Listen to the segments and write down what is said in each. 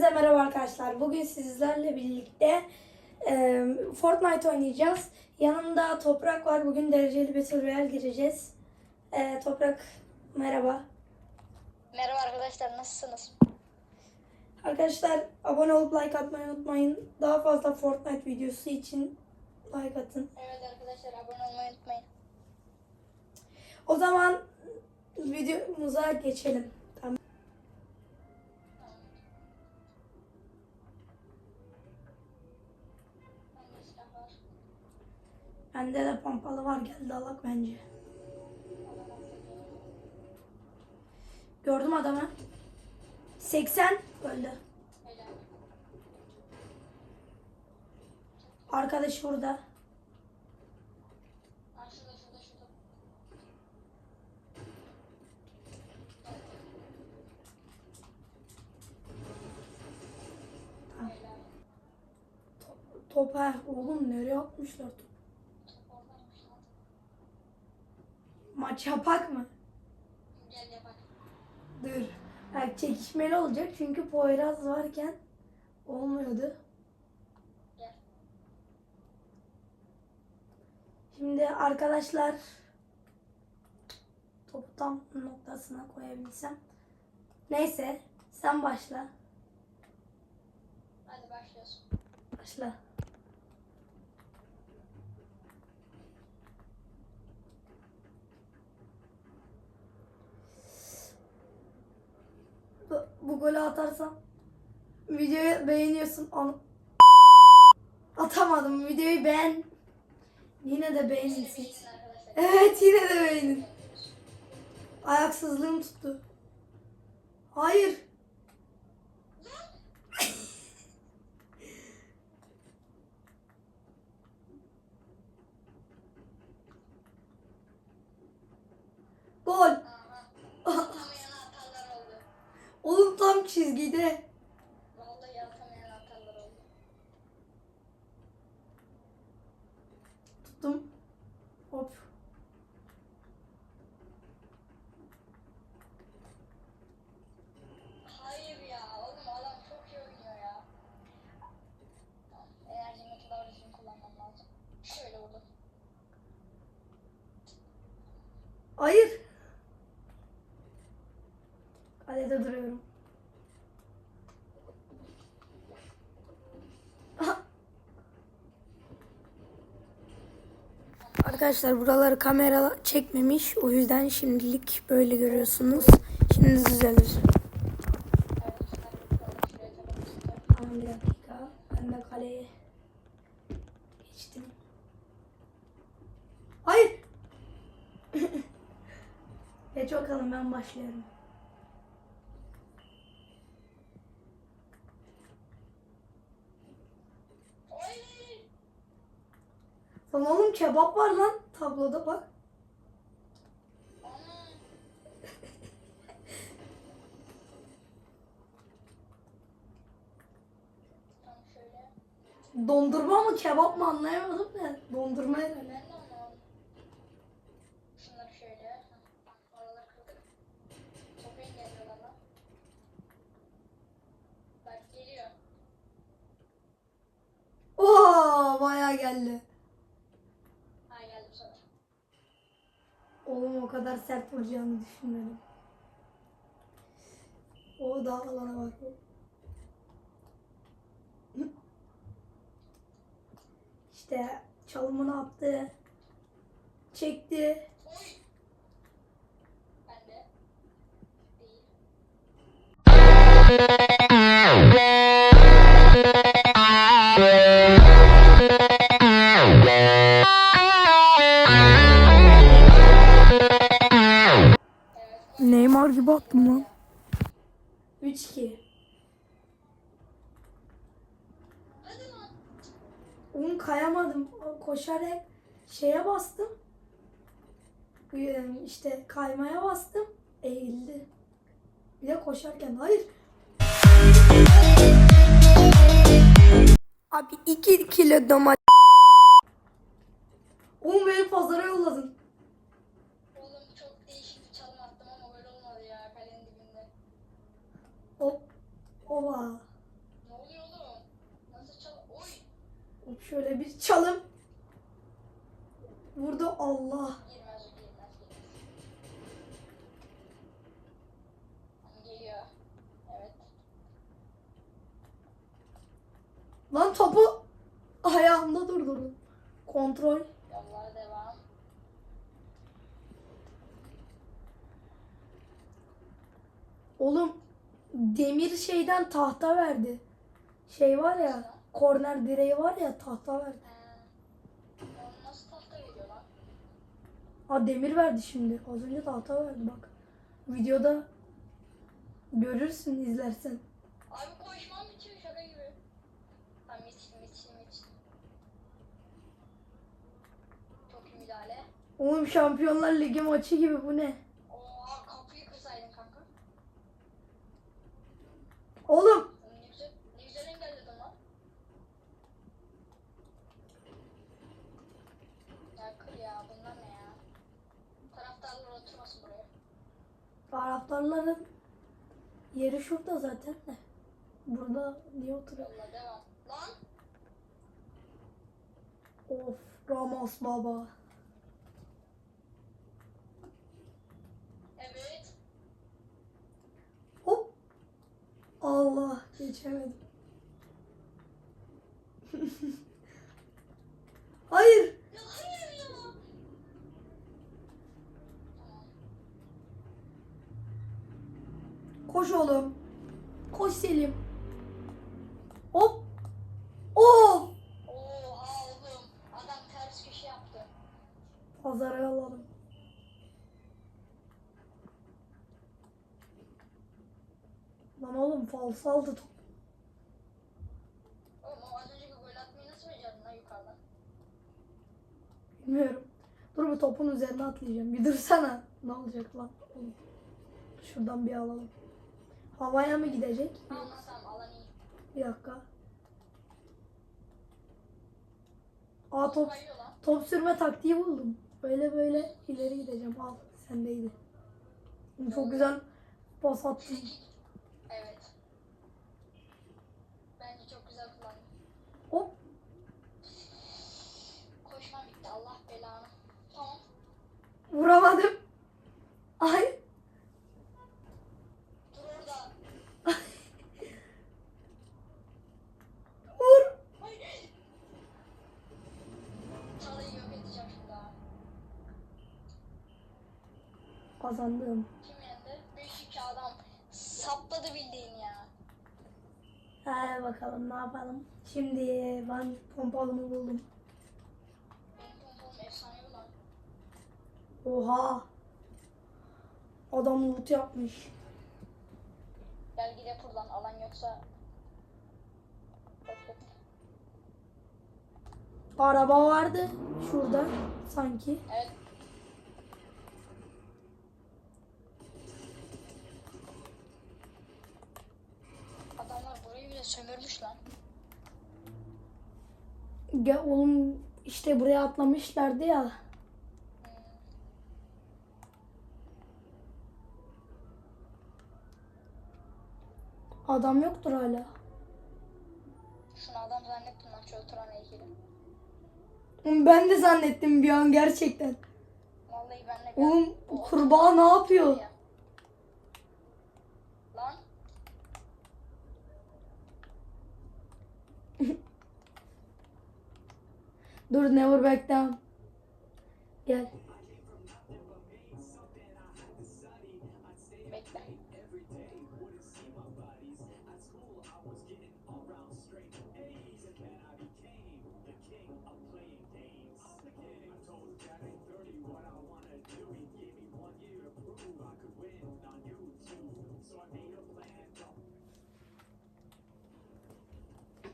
Hepinize merhaba arkadaşlar. Bugün sizlerle birlikte e, Fortnite oynayacağız. Yanımda Toprak var. Bugün dereceli Battle Royale gireceğiz. E, Toprak merhaba. Merhaba arkadaşlar nasılsınız? Arkadaşlar abone olup like atmayı unutmayın. Daha fazla Fortnite videosu için like atın. Evet arkadaşlar abone olmayı unutmayın. O zaman videomuza geçelim. Bende de pompalı var. Geldi alak bence. Gördüm adamı. 80 öldü. Arkadaş burada. Topa oğlum nereye atmışlar topu? Top oradaymış lan. Maç yapak mı? Gel yapak. Dur. Yani çekişmeli olacak çünkü Poyraz varken olmuyordu. Gel. Şimdi arkadaşlar topu tam noktasına koyabilsem. Neyse sen başla. Hadi başlıyoruz. Başla. Bu, golü atarsam videoyu beğeniyorsun. Onu... Atamadım. Videoyu beğen. Yine de beğenin siz. Evet yine de beğenin. Ayaksızlığım tuttu. Hayır. Gol. Aha. Atamayan hatalar oldu. Oğlum tam çizgide. Vallahi atamayan hatalar oldu. Tuttum. Hop. Hayır ya oğlum adam çok iyi oynuyor ya. Tamam, enerjimi kadar düzgün kullanmam lazım. Şöyle vurdum. Hayır. Kalede duruyorum. Aha. Arkadaşlar buraları kamera çekmemiş. O yüzden şimdilik böyle görüyorsunuz. Şimdi düzelir. Bir dakika. Ben de kaleye geçtim. Hayır. Geç bakalım ben başlıyorum. Oğlum kebap var lan tabloda bak. Dondurma mı kebap mı anlayamadım da. Dondurma herhalde. Ben de anlamadım. Şunları şöyle. Heh, Oraları kırdık. Topu engelliyorlar lan. Bak geliyor. Oo bayağı geldi. Ha geldi bu sefer. Oğlum o kadar sert vuracağını düşünmedim. O daha alana bak. İşte çalımını attı. Çekti. Ben de. Değil. böyle şeye bastım. Ee, işte kaymaya bastım. Eğildi. Bir de koşarken hayır. Abi 2 kilo domates. Oğlum beni pazara yolladın. Oğlum çok değişik bir çalım attım ama öyle olmadı ya kalenin dibinde. Hop. Oba. Ne oluyor oğlum? Nasıl çal... Oy. Şöyle bir çalım. Geliyor. Evet. Lan topu ayağımda durdurdum. Kontrol. Yollara devam. Oğlum demir şeyden tahta verdi. Şey var ya korner direği var ya tahta verdi. Ha demir verdi şimdi. Az önce tahta verdi bak. Videoda görürsün izlersen. Abi koşmam bitiyor şaka gibi. Ha mit mit mit. Çok müdahale. Oğlum Şampiyonlar Ligi maçı gibi bu ne? Oha kapıyı kırsaydın kanka. Oğlum Ne güzel, ne güzel engelledin lan. Ya kır ya bunlar ne ya? Taraftarlar oturmasın buraya. taraftarların yeri şurada zaten de. Burada niye oturuyor? Yolla devam. Lan Of Ramos baba. evet. Hop. Allah geçemedim. Hayır. Ya hayır ya. Tamam. Koş oğlum. Koş Selim. Hop. Of. Oha oğlum. Adam ters köşe yaptı. Pazara alalım. Lan oğlum falso aldı top. Oğlum o az önceki gol atmayı nasıl becerdin lan yukarıdan? Bilmiyorum. Dur bir topun üzerine atlayacağım. Bir dursana. Ne olacak lan? Oğlum. Şuradan bir alalım. Havaya mı gidecek? Tamam tamam alan iyi. Bir dakika. Aa top, top sürme taktiği buldum. Böyle böyle ileri gideceğim. Al sendeydi. Çok güzel pas attın. Evet. Bence çok güzel kullandın. Hop. Koşma bitti Allah belanı. Tamam. Vuramadım. Ay. Dur orada. Vur. Hayır. Çalıyı yok edeceğim şimdi ha. Kazandım. Kim yendi? 5-2 adam. Sapladı bildiğin ya. Hadi bakalım ne yapalım. Şimdi ben pompalımı buldum. Benim pompalım efsanevi lan. Oha. Adam loot yapmış. Gel gidelim buradan alan yoksa. Bak bak. Araba vardı şurada sanki. Evet. Sömürmüş lan. Ya oğlum işte buraya atlamışlardı ya. Adam yoktur hala. Şunu adam zannettim lan şu oturan heykeli. Ben de zannettim bir an gerçekten. Vallahi ben de Oğlum kurbağa ne yapıyor? ya. Lan Dur never back down. Gel.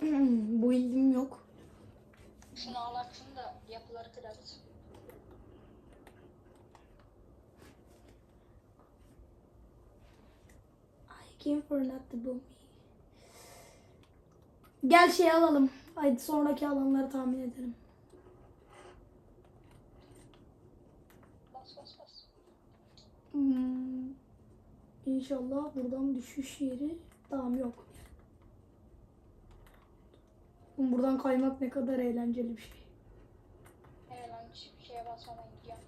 Bu ilgim yok. Şunu şunu da yapıları kırarız. I came for not to me. Gel şey alalım. Haydi sonraki alanları tahmin edelim. Bas bas bas. Hmm. İnşallah buradan düşüş yeri tamam yok. Buradan kaymak ne kadar eğlenceli bir şey. Hemen hiçbir şeye basmadan gidiyorum.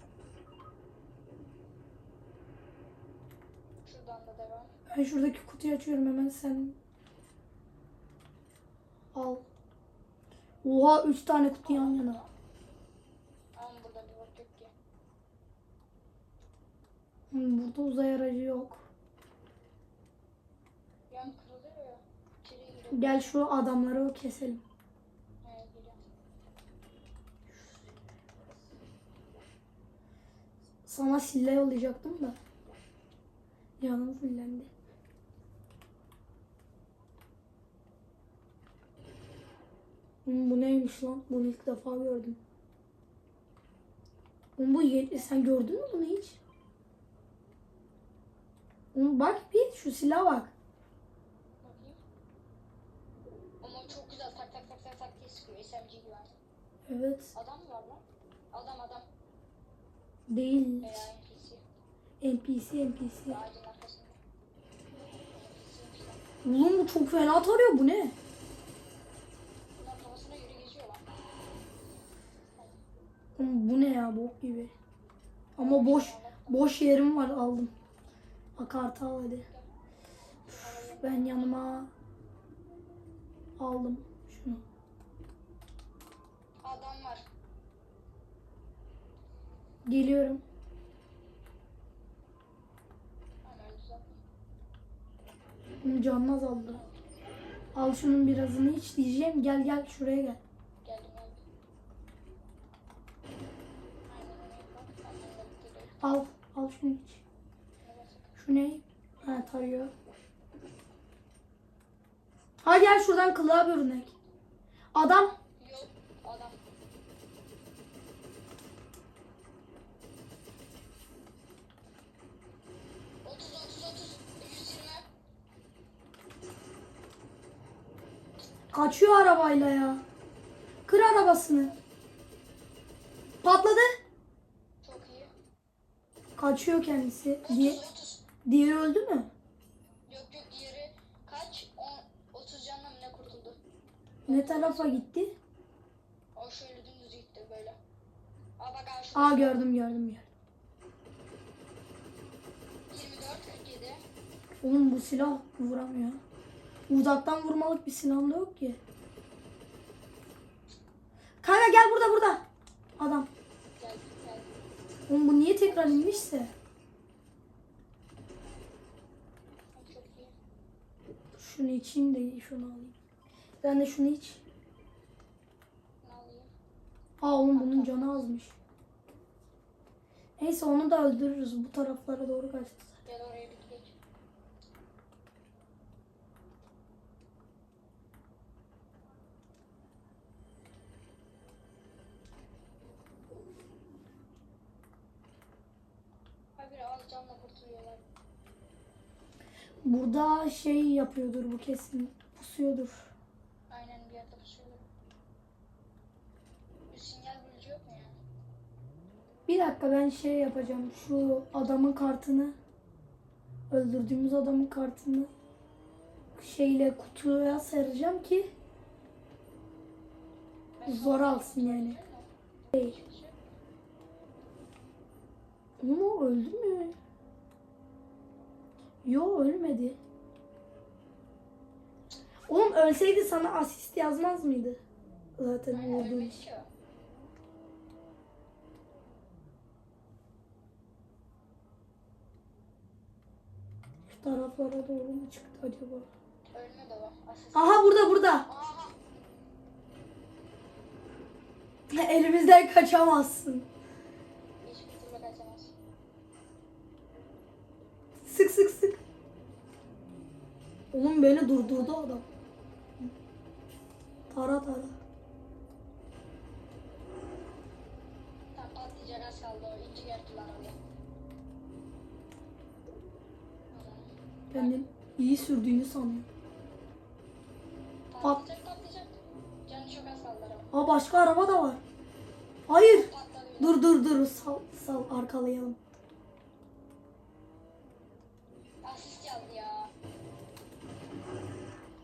Şuradan da devam. Ben şuradaki kutuyu açıyorum hemen sen al. Oha 3 tane kutu yan yana. Ama burada bir bok yok ki. Hmm, Burada uzay aracı yok. Yan kırılıyor. Gel şu adamları keselim. Evet geliyor. Sana sille yollayacaktım da. Canım fullendi. Hmm, bu neymiş lan? Bunu ilk defa gördüm. Bu ye- sen gördün mü bunu hiç? Oğlum bak bir şu silah bak. Evet. Adam mı var lan? Adam adam. Değil. NPC. NPC. Oğlum bu çok fena tarıyor bu ne? Bu ne ya bok gibi. Ama boş boş yerim var aldım. Akartı al hadi. Ben yanıma aldım şunu. Adam var. Geliyorum. Canını azaldı. Al şunun birazını iç diyeceğim. Gel gel şuraya gel. Al. Al şunu iç. Şu ne? Ha tarıyor. Ha gel şuradan kılığa. Adam. Yok. Adam. Kaçıyor arabayla ya. Kır arabasını. Patladı. Çok iyi. Kaçıyor kendisi. Diye, Otuz otuz. diğeri öldü mü? Yok yok diğeri kaç? On, 30 canla mı ne kurtuldu? Ne tarafa gitti? O şöyle dümdüz gitti böyle. Aa bak şurada. Aa gördüm gördüm gördüm. 24 47. Oğlum bu silah vuramıyor. Uzaktan vurmalık bir silahım da yok ki. Kanka gel burada burada. Adam. Oğlum bu niye tekrar inmişse? Şunu içeyim de şunu alayım. Ben de şunu iç. Aa oğlum bunun canı azmış. Neyse onu da öldürürüz. Bu taraflara doğru kaçtı. Gel oraya bir gidelim. Habire az canla kurtuluyorlar. Burada şey yapıyordur bu kesin. Pusuyordur. Aynen bir yerde pusuyorlar. Bir sinyal bulucu yok mu yani? Bir dakika ben şey yapacağım. Şu adamın kartını öldürdüğümüz adamın kartını şeyle kutuya sereceğim ki zor alsın yani. Değil. Değil. Oğlum o öldü mü? Yo ölmedi. Oğlum ölseydi sana asist yazmaz mıydı? Zaten o. Şu taraflara doğru mu çıktı acaba? Ölmedi o. Asist. Aha burada burada. Aha. Elimizden kaçamazsın. Oğlum beni durdurdu adam. Tara tara. De iyi sürdüğünü sanıyorum. Patlayacak patlayacak. Canı çok az. Aa başka araba da var. Hayır. Dur dur dur sal sal arkalayalım.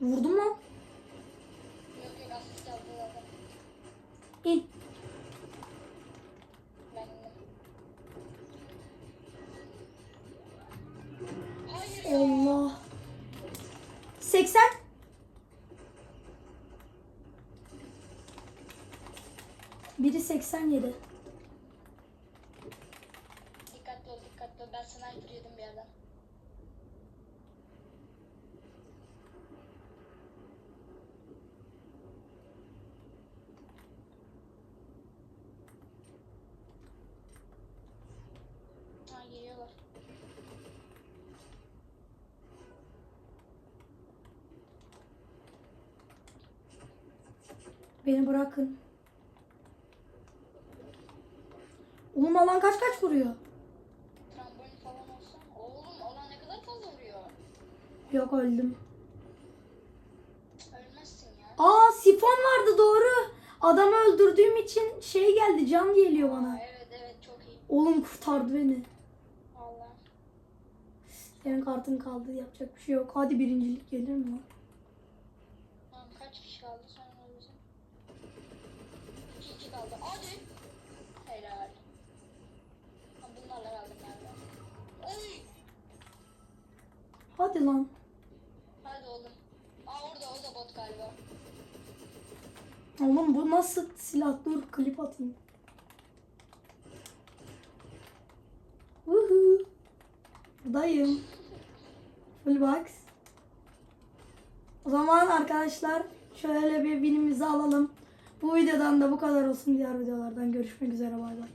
Vurdum lan. İn. Allah. 80. Biri 87. Beni bırakın. Oğlum alan kaç kaç vuruyor? Trambolin falan olsa. Oğlum olan ne kadar fazla vuruyor. Yok öldüm. Ölmezsin ya. Aa sifon vardı doğru. Adamı öldürdüğüm için şey geldi can geliyor Aa, bana. evet evet çok iyi. Oğlum kurtardı beni. Valla. Senin kartın kaldı yapacak bir şey yok. Hadi birincilik gelir mi Hadi lan. Hadi oğlum. Aa orada o da bot galiba. Oğlum bu nasıl silah? Dur klip atayım. Woohoo. Buradayım. Full box. O zaman arkadaşlar şöyle bir binimizi alalım. Bu videodan da bu kadar olsun. Diğer videolardan görüşmek üzere. Bay bay.